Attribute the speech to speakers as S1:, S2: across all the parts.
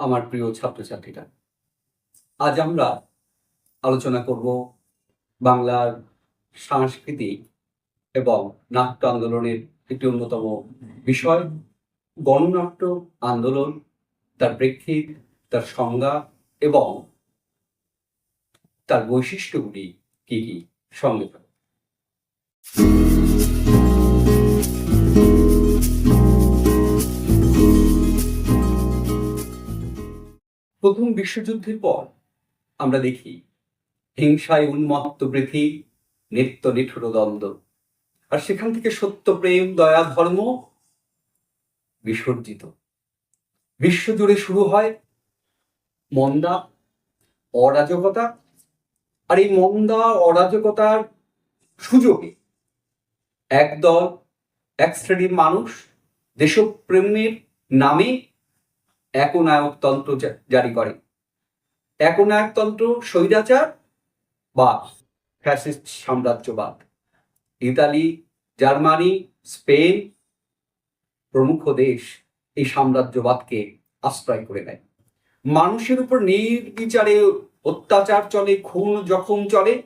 S1: আমার প্রিয় ছাত্রছাত্রীরা আজ আমরা আলোচনা করব বাংলার সাংস্কৃতিক এবং নাট্য আন্দোলনের একটি অন্যতম বিষয় গণনাট্য আন্দোলন, তার প্রেক্ষিত, তার সংজ্ঞা এবং তার বৈশিষ্ট্যগুলি কি কি সঙ্গে থাকবে। প্রথম বিশ্বযুদ্ধের পর আমরা দেখি হিংসায় উন্মত্ত বৃদ্ধি, নিত্য নিঠুর দ্বন্দ্ব। আর সেখান থেকে সত্য, প্রেম, দয়া, ধর্ম বিসর্জিত। বিশ্বজুড়ে শুরু হয় মন্দা, অরাজকতা। আর এই মন্দা, অরাজকতার সুযোগে একদল এক শ্রেণির মানুষ দেশপ্রেমের নামে একনায়কতন্ত্র জারি করে। একনায়কতন্ত্র স্বৈরাচার বা ফ্যাসিস্ট সাম্রাজ্যবাদ। ইতালি, জার্মানি, স্পেন প্রমুখ দেশ এই সাম্রাজ্যবাদকে আশ্রয় করে নেয়। মানুষের উপর নির্বিচারে অত্যাচার চলে, খুন জখম চলে।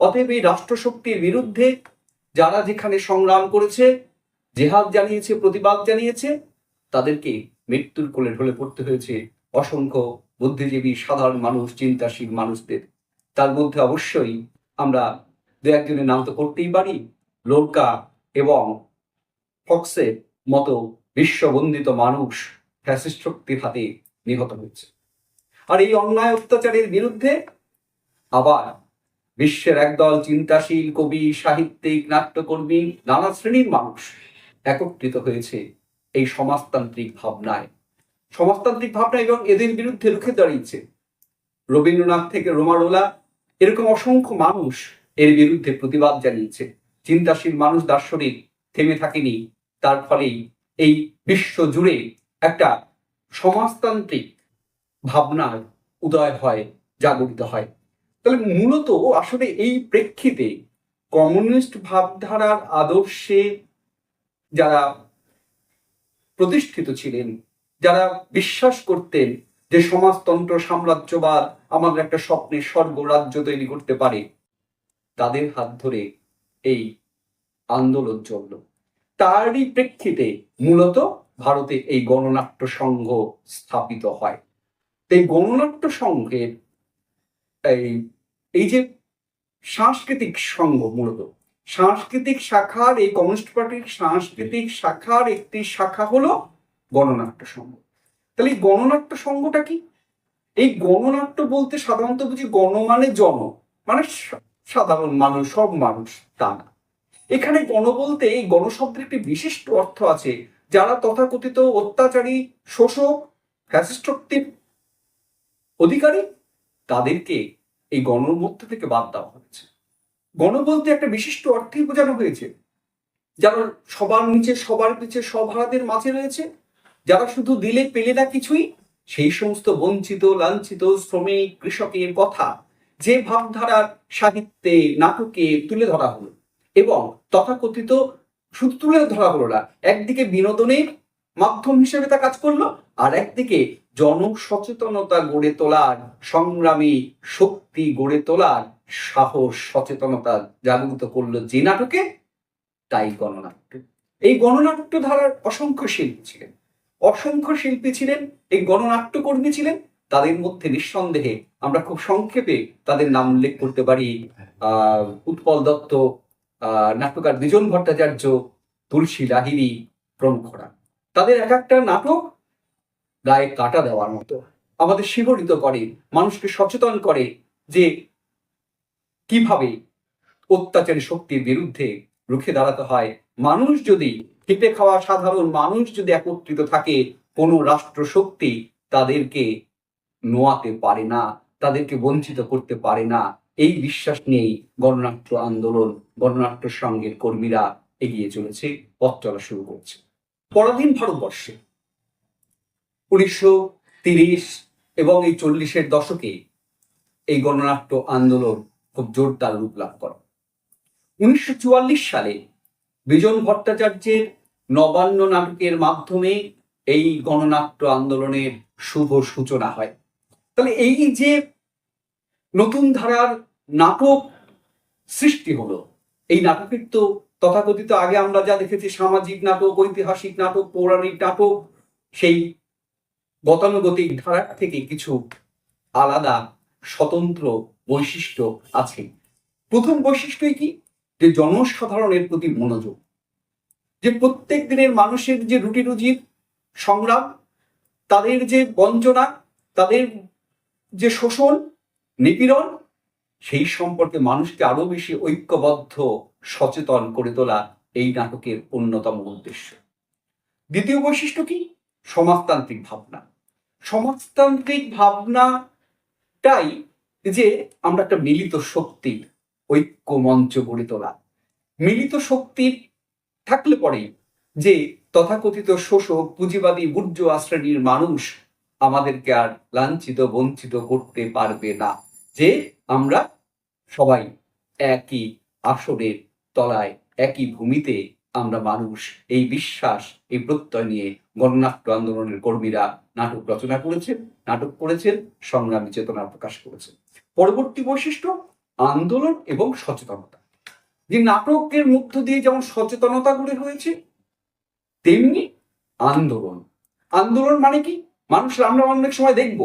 S1: অতএব এই রাষ্ট্রশক্তির বিরুদ্ধে যারা যেখানে সংগ্রাম করেছে, জেহাদ জানিয়েছে, প্রতিবাদ জানিয়েছে, তাদেরকে মৃত্যুর কোলে ঢলে পড়তে হয়েছে অসংখ্য বুদ্ধিজীবী, সাধারণ মানুষ, চিন্তাশীল মানুষদের। তার মধ্যে অবশ্যই আমরা দু একজনের নাম তো করতেই পারি, লোরকা এবং ফক্সের মতো বিশ্ববন্দিত মানুষ ফ্যাসিস্ট শক্তির হাতে নিহত হয়েছে। আর এই অন্যায় অত্যাচারের বিরুদ্ধে আবার বিশ্বের একদল চিন্তাশীল, কবি, সাহিত্যিক, নাট্যকর্মী, নানা শ্রেণির মানুষ একত্রিত হয়েছে এই সমাজতান্ত্রিক ভাবনায়। সমাজতান্ত্রিক ভাবনা এবং এদের বিরুদ্ধে রুখে দাঁড়িয়েছে। রবীন্দ্রনাথ থেকে রোমারোলা এরকম অসংখ্য মানুষ এর বিরুদ্ধে প্রতিবাদ জানিয়েছে। চিন্তাশীল মানুষ দার্শনিক থেমে থাকেনি। তার ফলেই এই বিশ্ব জুড়ে একটা সমাজতান্ত্রিক ভাবনার উদয় হয়, জাগরিত হয়। তাহলে মূলত আসলে এই প্রেক্ষিতে কমিউনিস্ট ভাবধারার আদর্শে যারা প্রতিষ্ঠিত ছিলেন। যারা বিশ্বাস করতেন যে সমাজতন্ত্র সাম্রাজ্যবাদ আমাদের একটা স্বপ্নের স্বর্গ রাজ্য তৈরি করতে পারে, তাদের হাত ধরে এই আন্দোলন চলল। তারই প্রেক্ষিতে মূলত ভারতে এই গণনাট্য সংঘ স্থাপিত হয়। এই গণনাট্য সংঘের এই এই যে সাংস্কৃতিক সংঘ মূলত সাংস্কৃতিক শাখার, এই কমিউনিস্ট পার্টির সাংস্কৃতিক শাখার একটি শাখা হলো গণনাট্য সংঘ। তাহলে এই গণনাট্য সংঘটা কি? এই গণনাট্য বলতে সাধারণত বুঝি গণ মানে জন মানে সাধারণ মানুষ, সব মানুষ, তা না। এখানে গণ বলতে এই গণশব্দের একটি বিশিষ্ট অর্থ আছে, যারা তথাকথিত অত্যাচারী, শোষক ফ্যাসিস্টক্তির অধিকারী, তাদেরকে এই গণর মধ্যে থেকে বাদ দেওয়া হয়েছে। গণ বলতে একটা বিশিষ্ট অর্থেই বোঝানো হয়েছে। যারা সবার নিচে সবার নিচে সভাদের মাঝে রয়েছে, যারা শুধু দিলে পেলে না কিছুই, সেই সমস্ত বঞ্চিত, লাঞ্ছিত শ্রমিক, কৃষকের কথা যে ভাবধারার সাহিত্যে, নাটকে তুলে ধরা হলো এবং তথাকথিত শুধু তুলে ধরা হলো না, একদিকে বিনোদনের মাধ্যম হিসেবে তা কাজ করল, আর একদিকে জনসচেতনতা গড়ে তোলার, সংগ্রামী শক্তি গড়ে তোলার সাহস, সচেতনতা জাগ্রত করল যে নাটকে, তাই গণনাট্য। এই গণনাট্য ধারার অসংখ্য শিল্পী ছিলেন। অসংখ্য শিল্পী ছিলেন, এই গণনাট্য কর্মী ছিলেন। তাদের মধ্যে নিঃসন্দেহে আমরা খুব সংক্ষেপে তাদের নাম উল্লেখ করতে পারি। আহ উৎপল দত্ত নাট্যকার বিজন ভট্টাচার্য, তুলসী লাহিড়ী প্রমুখরা তাদের এক একটা নাটক গায়ে কাটা দেওয়ার মতো। আমাদের শিহরিত করে, মানুষকে সচেতন করে যে কীভাবে অত্যাচারী শক্তির বিরুদ্ধে রুখে দাঁড়াতে হয়। মানুষ যদি খেটে খাওয়া সাধারণ মানুষ যদি একত্রিত থাকে, কোনো রাষ্ট্র শক্তি তাদেরকে নোয়াতে পারে না, তাদেরকে বঞ্চিত করতে পারে না। এই বিশ্বাস নিয়েই গণনাট্য আন্দোলন গণনাট্য সংঘের কর্মীরা এগিয়ে চলেছে, পথ চলা শুরু করছে। পরাধীন ভারতবর্ষে উনিশশো তিরিশ এবং এই চল্লিশের দশকে এই গণনাট্য আন্দোলন খুব জোরদার রূপ লাভ করে। উনিশশো চুয়াল্লিশ সালে বিজন ভট্টাচার্যের নবান্ন নাটকের মাধ্যমে এই গণনাট্য আন্দোলনের শুভ সূচনা হয়। তাহলে এই যে নতুন ধারার নাটক সৃষ্টি হলো, এই নাটকের তো তথাকথিত আগে আমরা যা দেখেছি, সামাজিক নাটক, ঐতিহাসিক নাটক, পৌরাণিক নাটক, সেই গতানুগতিক ধারা থেকে কিছু আলাদা স্বতন্ত্র বৈশিষ্ট্য আছে। প্রথম বৈশিষ্ট্যই কি? যে জনসাধারণের প্রতি মনোযোগ। যে প্রত্যেক দিনের মানুষের যে রুটি রুজির সংগ্রাম, তাদের যে বঞ্চনা, তাদের যে শোষণ, নিপীড়ন, সেই সম্পর্কে মানুষকে আরও বেশি ঐক্যবদ্ধ, সচেতন করে তোলা এই নাটকের অন্যতম উদ্দেশ্য। দ্বিতীয় বৈশিষ্ট্য কি? সমাজতান্ত্রিক ভাবনা। সমাজতান্ত্রিক ভাবনাটাই যে আমরা একটা মিলিত শক্তির ঐক্য মঞ্চ গড়ে তোলা। মিলিত শক্তির থাকলে পরেই যে তথাকথিত শোষক, পুঁজিবাদী বুর্জোয়া শ্রেণির মানুষ আমাদেরকে আর লাঞ্ছিত, বঞ্চিত করতে পারবে না। যে আমরা সবাই একই আসনের তলায়, একই ভূমিতে আমরা মানুষ, এই বিশ্বাস, এই প্রত্যয় নিয়ে গণনাট্য আন্দোলনের কর্মীরা নাটক রচনা করেছেন, নাটক করেছেন, সংগ্রামী চেতনা প্রকাশ করেছেন। পরবর্তী বৈশিষ্ট্য, আন্দোলন এবং সচেতনতা। যে নাটকের মধ্য দিয়ে যেমন সচেতনতা গড়ে হয়েছে, তেমনি আন্দোলন। আন্দোলন মানে কি? মানুষ আমরা অনেক সময় দেখব,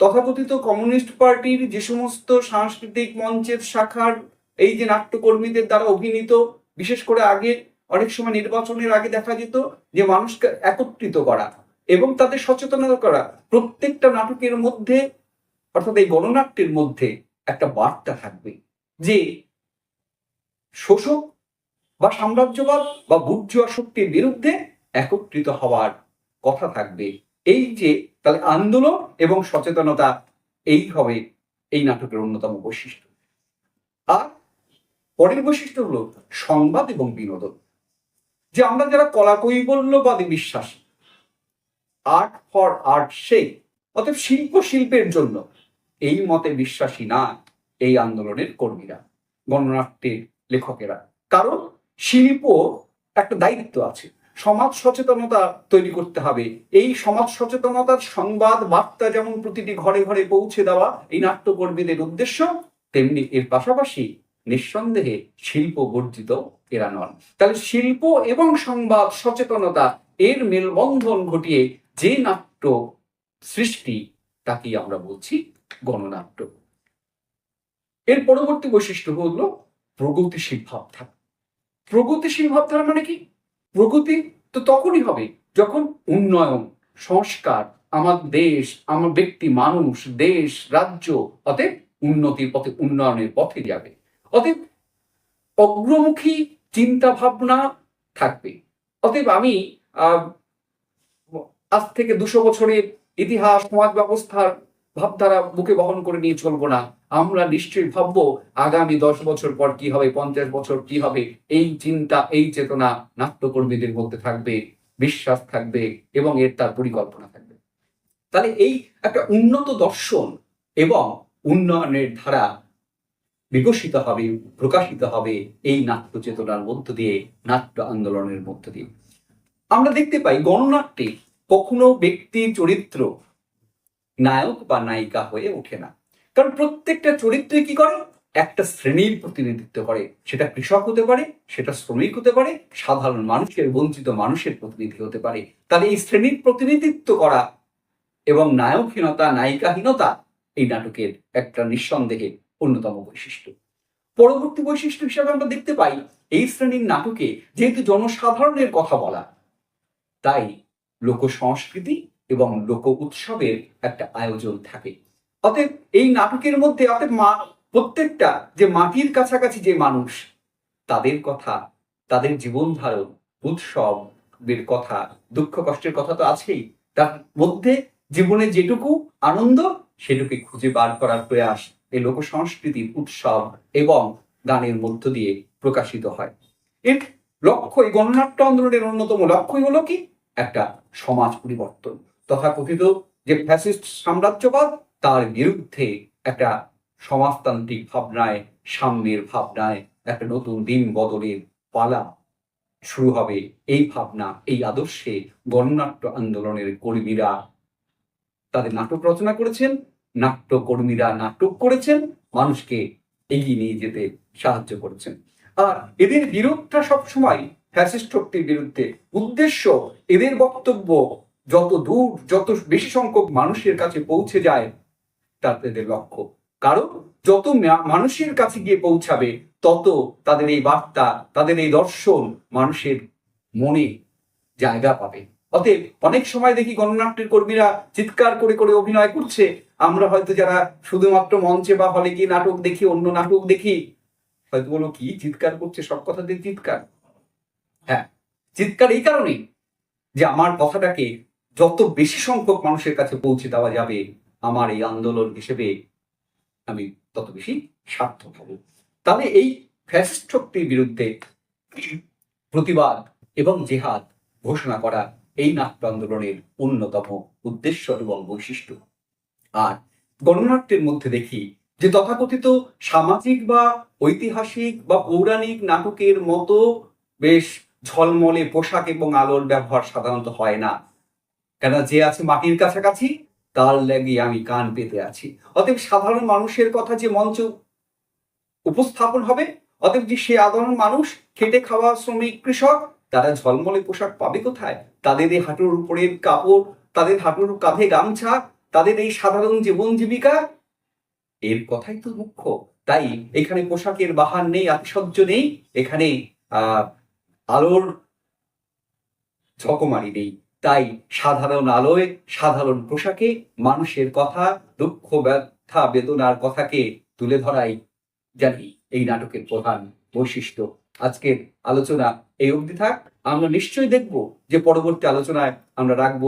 S1: তথাকথিত কমিউনিস্ট পার্টির যে সমস্ত সাংস্কৃতিক মঞ্চের শাখার এই যে নাট্যকর্মীদের দ্বারা অভিনীত, বিশেষ করে আগে অনেক সময় নির্বাচনের আগে দেখা যেত যে মানুষকে একত্রিত করা এবং তাদের সচেতনতা করা। প্রত্যেকটা নাটকের মধ্যে, অর্থাৎ এই গণনাট্যের মধ্যে একটা বার্তা থাকবে যে শোষক বা সাম্রাজ্যবাদ বা বুর্জুয়া শক্তির বিরুদ্ধে একত্রিত হওয়ার কথা থাকবে। এই যে তাহলে আন্দোলন এবং সচেতনতা, এই হবে এই নাটকের অন্যতম বৈশিষ্ট্য। আর পরের বৈশিষ্ট্য হলো সংবাদ এবং বিনোদন। যে আমরা যারা কলা কৈবল্যবাদী বিশ্বাস আর্ট ফর আর্ট সেই, অতএব শিল্প শিল্পের জন্য এই মতে বিশ্বাসী না এই আন্দোলনের কর্মীরা গণনাট্যের লেখকেরা। কারণ শিল্প একটা দায়িত্ব আছে, সমাজ সচেতনতা তৈরি করতে হবে। এই সমাজ সচেতনতার সংবাদ বার্তা যেমন প্রতিটি ঘরে ঘরে পৌঁছে দেওয়া, এই নাট্যকর্মীদের উদ্দেশ্য, তেমনি এর পাশাপাশি নিঃসন্দেহে শিল্প বর্জিত এরা নন তাহলে শিল্প এবং সংবাদ সচেতনতা এর মেলবন্ধন ঘটিয়ে যে নাট্য সৃষ্টি, তাকেই আমরা বলছি গণনাট্য। এর পরবর্তী বৈশিষ্ট্য হল প্রগতিশীল ভাবধারা। প্রগতিশীল ভাবধারা মানে কি? প্রগতি তো তখনই হবে যখন উন্নয়ন, সংস্কার, আমার দেশ, আমার ব্যক্তি, মানুষ, দেশ, রাজ্য অতএব উন্নতির পথে, উন্নয়নের পথে যাবে। অতএব অগ্রমুখী চিন্তা ভাবনা থাকবে। অতএব আমি আজ থেকে দুশো বছরের ইতিহাস, সমাজ ব্যবস্থার ভাবধারা বুকে বহন করে নিয়ে চলবো না। আমরা নিশ্চয়ই ভাববো আগামী দশ বছর পর কি হবে, পঞ্চাশ বছর কি হবে। এই চিন্তা, এই চেতনা নাট্যকর্মীদের মধ্যে থাকবে, বিশ্বাস থাকবে এবং এর তার পরিকল্পনা থাকবে। তাহলে এই একটা উন্নত দর্শন এবং উন্নয়নের ধারা বিকশিত হবে, প্রকাশিত হবে এই নাট্য চেতনার মধ্য দিয়ে, নাট্য আন্দোলনের মধ্য দিয়ে। আমরা দেখতে পাই গণনাট্যে কখনো ব্যক্তি চরিত্র নায়ক বা নায়িকা হয়ে ওঠে না। কারণ প্রত্যেকটা চরিত্রে কি করে? একটা শ্রেণির প্রতিনিধিত্ব করে। সেটা কৃষক হতে পারে, সেটা শ্রমিক হতে পারে, সাধারণ মানুষের, বঞ্চিত মানুষের প্রতিনিধি হতে পারে। তাহলে এই শ্রেণির প্রতিনিধিত্ব করা এবং নায়কহীনতা, নায়িকাহীনতা এই নাটকের একটা নিঃসন্দেহে অন্যতম বৈশিষ্ট্য। পরবর্তী বৈশিষ্ট্য হিসাবে আমরা দেখতে পাই, এই শ্রেণির নাটকে যেহেতু জনসাধারণের কথা বলা, তাই লোক সংস্কৃতি এবং লোক উৎসবের একটা আয়োজন থাকে। অতএব এই নাটকের মধ্যে অতএব মা, প্রত্যেকটা যে মাটির কাছাকাছি যে মানুষ, তাদের কথা, তাদের জীবন ধারণ উৎসবের কথা, দুঃখ কষ্টের কথা তো আছেই, তার মধ্যে জীবনে যেটুকু আনন্দ, সেটুকুই খুঁজে বার করার প্রয়াস এই লোক সংস্কৃতির উৎসব এবং গানের মধ্য দিয়ে প্রকাশিত হয়। এর লক্ষ্য এই গণনাট্য আন্দোলনের অন্যতম লক্ষ্যই হলো কি? একটা সমাজ পরিবর্তন। তথাকথিত যে ফ্যাসিস্ট সাম্রাজ্যবাদ, তার বিরুদ্ধে একটা সমাজতান্ত্রিক ভাবনায়, সাম্যের ভাবনায় একটা নতুন দিন বদলের পালা শুরু হবে। এই ভাবনা, এই আদর্শে গণনাট্য আন্দোলনের কর্মীরা তাদের নাটক রচনা করেছেন। নাট্যকর্মীরা নাটক করেছেন, মানুষকে এগিয়ে নিয়ে যেতে সাহায্য করেছেন। আর এদের বিরোধটা সবসময় ফ্যাসিস্ট শক্তির বিরুদ্ধে উদ্দেশ্য, এদের বক্তব্য যত দূর, যত বেশি সংখ্যক মানুষের কাছে পৌঁছে যায় তাতে এদের লক্ষ্য। কারণ যত মানুষের কাছে গিয়ে পৌঁছাবে, তত তাদের এই বার্তা, তাদের এই দর্শন মানুষের মনে জায়গা পাবে। অতএব অনেক সময় দেখি গণনাট্যের কর্মীরা চিৎকার করে করে অভিনয় করছে। আমরা হয়তো যারা শুধুমাত্র মঞ্চে বা হলে গিয়ে নাটক দেখি, অন্য নাটক দেখি, হয়তো বলো কি, চিৎকার করছে, সব কথা কথাতে চিৎকার। হ্যাঁ চিৎকার এই কারণেই যে আমার কথাটাকে যত বেশি সংখ্যক মানুষের কাছে পৌঁছে দেওয়া যাবে, আমার এই আন্দোলন হিসেবে আমি তত বেশি সার্থক হব। তাহলে এই ফ্যাসিস্ট শক্তির বিরুদ্ধে প্রতিবাদ এবং জেহাদ ঘোষণা করা এই নাট্য আন্দোলনের অন্যতম উদ্দেশ্য এবং বৈশিষ্ট্য। আর গণনাট্যের মধ্যে দেখি যে তথাকথিত সামাজিক বা ঐতিহাসিক বা পৌরাণিক নাটকের মতো বেশ ঝলমলে পোশাক এবং আলোর ব্যবহার সাধারণত হয় না। কেন যে আছে মাটির কাছাকাছি, তার লেগে আমি কান পেতে আছি। অতএব সাধারণ মানুষের কথা যে মঞ্চ উপস্থাপন হবে, অতএব যে সে সাধারণ মানুষ, খেটে খাওয়া শ্রমিক, কৃষক তারা ঝলমলে পোশাক পাবে কোথায়? তাদের এই হাঁটুর উপরের কাপড়, তাদের হাঁটুর কাঁধে গামছা, তাদের এই সাধারণ জীবন জীবিকা? এর কথাই তো মুখ্য। তাই এখানে পোশাকের বাহার নেই, আতিশয্য নেই। এখানে আলোর ঝকমারি নেই। তাই সাধারণ আলোয়, সাধারণ পোশাকে মানুষের কথা, দুঃখ, ব্যথা, বেদনার কথাকে তুলে ধরাই জানি এই নাটকের প্রধান বৈশিষ্ট্য। আজকের আলোচনা এই অবধি থাক। আমরা নিশ্চয়ই দেখব যে পরবর্তী আলোচনায় আমরা রাখব